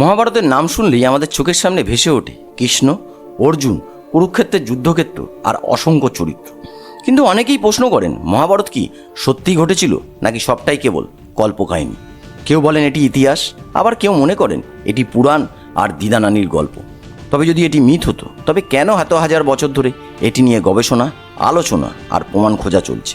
মহাভারতের নাম শুনলেই আমাদের চোখের সামনে ভেসে ওঠে কৃষ্ণ, অর্জুন, কুরুক্ষেত্রের যুদ্ধক্ষেত্র আর অসংখ্য চরিত্র। কিন্তু অনেকেই প্রশ্ন করেন, মহাভারত কি সত্যি ঘটেছিল নাকি সবটাই কেবল কল্পকাহিনী? কেউ বলেন এটি ইতিহাস, আবার কেউ মনে করেন এটি পুরাণ আর দিদানানির গল্প। তবে যদি এটি মিথ হতো, তবে কেন এত হাজার বছর ধরে এটি নিয়ে গবেষণা, আলোচনা আর প্রমাণ খোঁজা চলছে?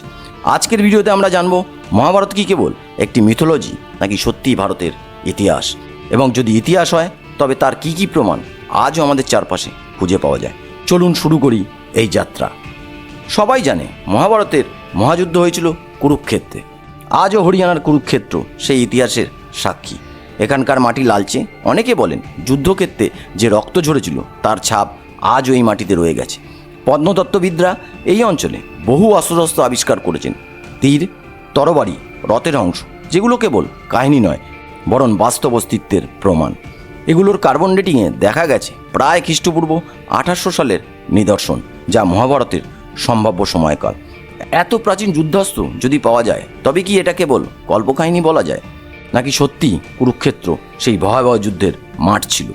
আজকের ভিডিওতে আমরা জানব, মহাভারত কি কেবল একটি মিথোলজি নাকি সত্যিই ভারতের ইতিহাস? এবং যদি ইতিহাস হয়, তবে তার কি কি প্রমাণ আজও আমাদের চারপাশে খুঁজে পাওয়া যায়। চলুন শুরু করি এই যাত্রা। সবাই জানে মহাভারতের মহাযুদ্ধ হয়েছিল কুরুক্ষেত্রে। আজও হরিয়ানার কুরুক্ষেত্র সেই ইতিহাসের সাক্ষী। এখানকার মাটি লালচে। অনেকে বলেন যুদ্ধক্ষেত্রে যে রক্ত ঝরেছিল, তার ছাপ আজও এই মাটিতে রয়ে গেছে। পদ্মতত্ত্ববিদরা এই অঞ্চলে বহু অস্ত্রশস্ত্র আবিষ্কার করেছেন। তীর, তরবারি, রথের অংশ, যেগুলো কেবল কাহিনী নয় বরং বাস্তব অস্তিত্বের প্রমাণ। এগুলোর কার্বন ডেটিংয়ে দেখা গেছে প্রায় খ্রিস্টপূর্ব আঠাশশো সালের নিদর্শন, যা মহাভারতের সম্ভাব্য সময়কাল। এত প্রাচীন যুদ্ধাস্ত্র যদি পাওয়া যায়, তবে কি এটা কেবল কল্পকাহিনী বলা যায়, নাকি সত্যি কুরুক্ষেত্র সেই ভয়াবহ যুদ্ধের মাঠ ছিল?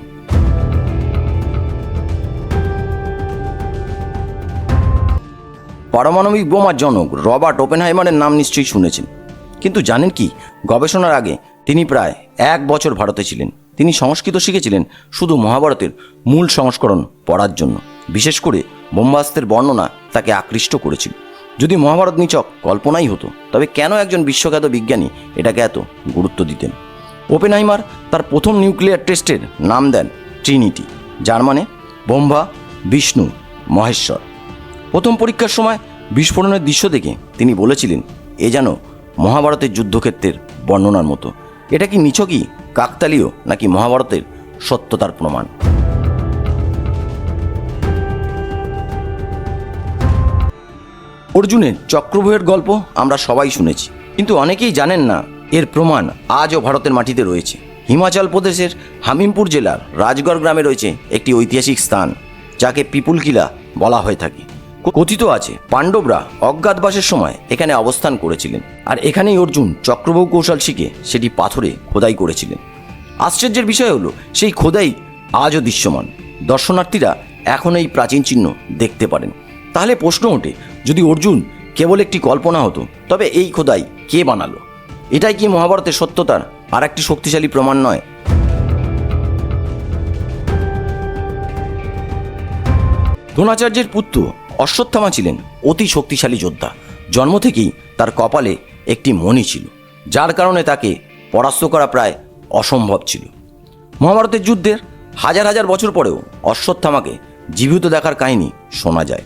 পারমাণবিক বোমার জনক রবার্ট ওপেনহাইমারের নাম নিশ্চয়ই শুনেছেন। কিন্তু জানেন কি, গবেষণার আগে তিনি প্রায় এক বছর ভারতে ছিলেন। তিনি সংস্কৃত শিখেছিলেন শুধু মহাভারতের মূল সংস্করণ পড়ার জন্য। বিশেষ করে বোম্বাস্তের বর্ণনা তাকে আকৃষ্ট করেছিল। যদি মহাভারত নিচক কল্পনাই হতো, তবে কেন একজন বিশ্বখ্যাত বিজ্ঞানী এটাকে এত গুরুত্ব দিতেন? ওপেনহাইমার তার প্রথম নিউক্লিয়ার টেস্টের নাম দেন ট্রিনিটি, যার মানে ব্রহ্মা, বিষ্ণু, মহেশ্বর। প্রথম পরীক্ষার সময় বিস্ফোরণের দৃশ্য দেখে তিনি বলেছিলেন, এ যেন মহাভারতের যুদ্ধক্ষেত্রের বর্ণনার মতো। এটা কি নিছকই, কাকতালীয় নাকি মহাভারতের সত্যতার প্রমাণ? অর্জুনের চক্রব্যূহের গল্প আমরা সবাই শুনেছি, কিন্তু অনেকেই জানেন না এর প্রমাণ আজও ভারতের মাটিতে রয়েছে। হিমাচল প্রদেশের হামিমপুর জেলার রাজগড় গ্রামে রয়েছে একটি ঐতিহাসিক স্থান, যাকে পিপুল কিলা বলা হয়ে থাকে। কথিত আছে, পাণ্ডবরা অজ্ঞাতবাসের সময় এখানে অবস্থান করেছিলেন। আর এখানেই অর্জুন চক্রবাহু কৌশল শিখে সেটি পাথরে খোদাই করেছিলেন। আশ্চর্যের বিষয় হলো, সেই খোদাই আজও দৃশ্যমান। দর্শনার্থীরা এখন এই প্রাচীন চিহ্ন দেখতে পারেন। তাহলে প্রশ্ন ওঠে, যদি অর্জুন কেবল একটি কল্পনা হতো, তবে এই খোদাই কে বানালো? এটাই কি মহাভারতের সত্যতার আর একটি শক্তিশালী প্রমাণ নয়? দ্রোণাচার্যের পুত্র অশ্বত্থামা ছিলেন অতি শক্তিশালী যোদ্ধা। জন্ম থেকেই তার কপালে একটি মণি ছিল, যার কারণে তাকে পরাস্ত করা প্রায় অসম্ভব ছিল। মহাভারতের যুদ্ধের হাজার হাজার বছর পরেও অশ্বত্থামাকে জীবিত দেখার কাহিনী শোনা যায়।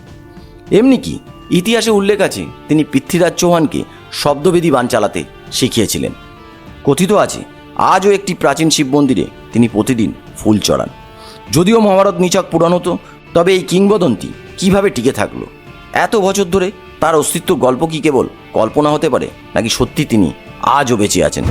এমনি কি ইতিহাসে উল্লেখ আছে, তিনি পৃথ্বীরাজ চৌহানকে শব্দবেদী বান চালাতে শিখিয়েছিলেন। কথিত আছে, আজও একটি প্রাচীন শিব মন্দিরে তিনি প্রতিদিন ফুল চড়ান। যদিও মহাভারত নিচক পুরাণ হতো তবে এই কিংবদন্তি কীভাবে টিকে থাকল? এত বছর ধরে তার অস্তিত্ব গল্প কি কেবল কল্পনা হতে পারে, নাকি সত্যি তিনি আজও বেঁচে আছেন?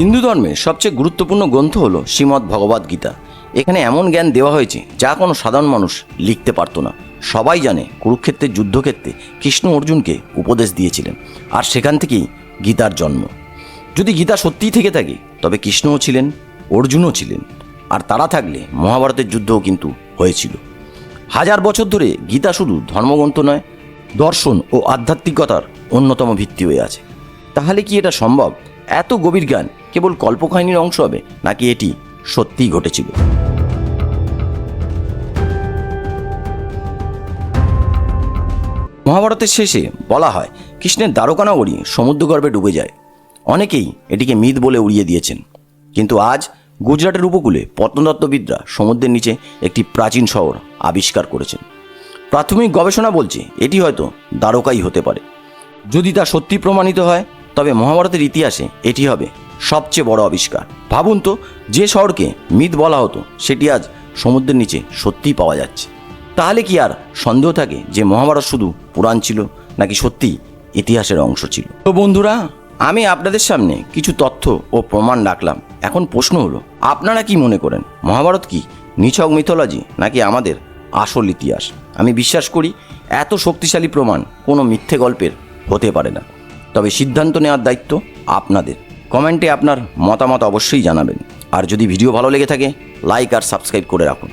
হিন্দু ধর্মের সবচেয়ে গুরুত্বপূর্ণ গ্রন্থ হল শ্রীমদ্ ভগবদ গীতা। এখানে এমন জ্ঞান দেওয়া হয়েছে যা কোনো সাধারণ মানুষ লিখতে পারতো না। সবাই জানে কুরুক্ষেত্রের যুদ্ধক্ষেত্রে কৃষ্ণ অর্জুনকে উপদেশ দিয়েছিলেন, আর সেখান থেকেই গীতার জন্ম। যদি গীতা সত্যিই থেকে থাকে, তবে কৃষ্ণও ছিলেন, অর্জুনও ছিলেন, আর তারা থাকলে মহাভারতের যুদ্ধও কিন্তু হয়েছিল। হাজার বছর ধরে গীতা শুধু ধর্মগ্রন্থ নয়, দর্শন ও আধ্যাত্মিকতার অন্যতম ভিত্তি হয়ে আছে। তাহলে কি এটা সম্ভব? এত গভীর জ্ঞান কেবল কল্পকাহিনীর অংশ হবে, নাকি এটি সত্যিই ঘটেছিল? মহাভারতের শেষে বলা হয়, কৃষ্ণের দ্বারকানগরী সমুদ্রগর্ভে ডুবে যায়। অনেকেই এটিকে মিথ বলে উড়িয়ে দিয়েছেন। কিন্তু আজ গুজরাটের উপকূলে প্রত্নতত্ত্ববিদরা সমুদ্রের নিচে একটি প্রাচীন শহর আবিষ্কার করেছেন। প্রাথমিক গবেষণা বলছে এটি হয়তো দ্বারকাই হতে পারে। যদি তা সত্যি প্রমাণিত হয়, তবে মহাভারতের ইতিহাসে এটি হবে সবচেয়ে বড় আবিষ্কার। ভাবুন তো, যে শহরকে মিথ বলা হতো, সেটি আজ সমুদ্রের নিচে সত্যিই পাওয়া যাচ্ছে। তাহলে কি আর সন্দেহ থাকে যে মহাভারত শুধু পুরাণ ছিল, নাকি সত্যি ইতিহাসের অংশ ছিল? তো বন্ধুরা আমি আপনাদের সামনে কিছু তথ্য ও প্রমাণ রাখলাম। এখন প্রশ্ন হলো, আপনারা কি মনে করেন, মহাভারত কি নিছক মিথোলজি নাকি আমাদের আসল ইতিহাস? আমি বিশ্বাস করি, এত শক্তিশালী প্রমাণ কোনো মিথ্যে গল্পের হতে পারে না। তবে সিদ্ধান্ত নেওয়ার দায়িত্ব আপনাদের। কমেন্টে আপনার মতামত অবশ্যই জানাবেন। আর যদি ভিডিও ভালো লেগে থাকে, লাইক আর সাবস্ক্রাইব করে রাখুন।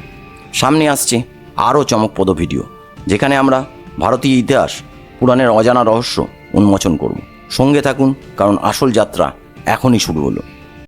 সামনে আসছে আরও চমকপ্রদ ভিডিও, যেখানে আমরা ভারতীয় ইতিহাস, পুরাণের অজানা রহস্য উন্মোচন করব। সঙ্গে থাকুন কারণ আসল যাত্রা এখনই শুরু হলো।